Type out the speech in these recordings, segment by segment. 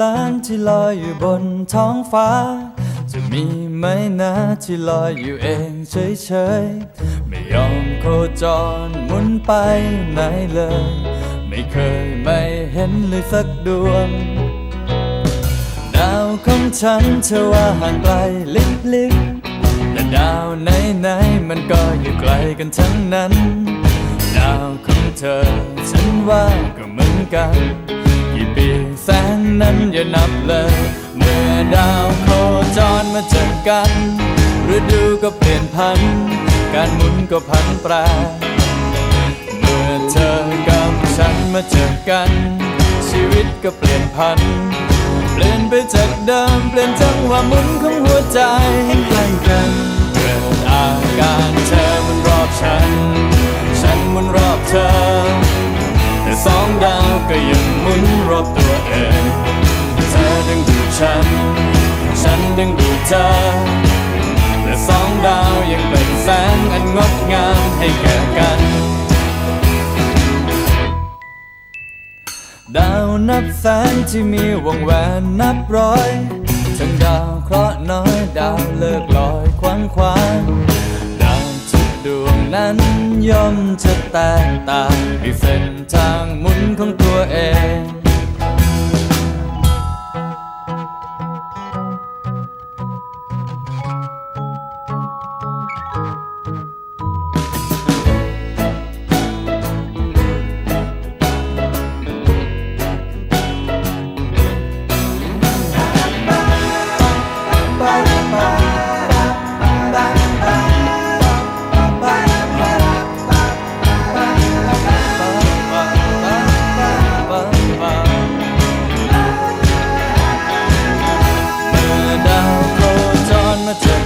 ล้านที่ลอยอยู่บนท้องฟ้า จะมีไหมนะที่ลอยอยู่เองเฉยๆ ไม่ยอมโคจรหมุนไปไหนเลย ไม่เคยไม่เห็นเลยสักดวง ดาวของฉันเธอว่าห่างไกลลิบลิบแต่ดาวไหนไหนๆมันก็อยู่ไกลกันทั้งนั้น ดาวของเธอฉันว่าก็เหมือนกัน แสนนั้นอย่านับเลย เมื่อดาวโคจรมาเจอกันฤดูก็เปลี่ยนพัน การหมุนก็พันแปร เมื่อเธอกับฉันมาเจอกัน ชีวิตก็เปลี่ยนพัน เปลี่ยนไปจากเดิม เปลี่ยนจังหวะหมุนของหัวใจให้ใกล้กัน เกิดอาการเธอมันรอบฉัน สองดาวก็ยังหมุนรอบตัวเองเธอดึงดูดฉัน ฉันดึงดูดเธอแต่สองดาวยังเป็นแสงอันงดงามให้แก่กัน ดาวนับแสนที่มีวงแหวนนับร้อย ทั้งดาวเคราะห์น้อยดาวเลิกลอยควันควานดาวทุกดวง นั้นย่อมจะแตกต่างในเส้นทางหมุนของตัวเอง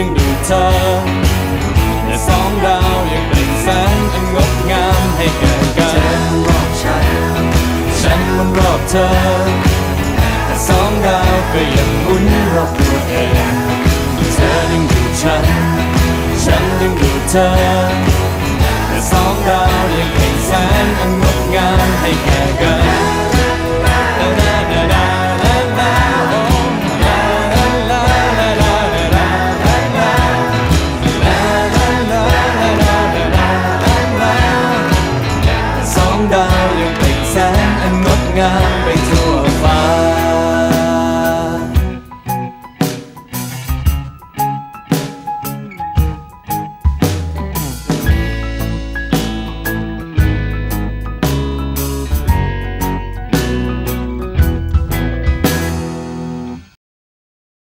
ึงดูดเธอแต่สองดาวยังเป็นแสงอันงดงามให้แก่กันฉันรอบฉันฉันวนรอบเธอแต่สองดาวก็ยังหมุนรอบตัวเองเธอดึงดูดฉัน ฉันดึงดูดเธอแต่สองดาวยังเป็นแสงอันงดงามให้ งามไปทั่ว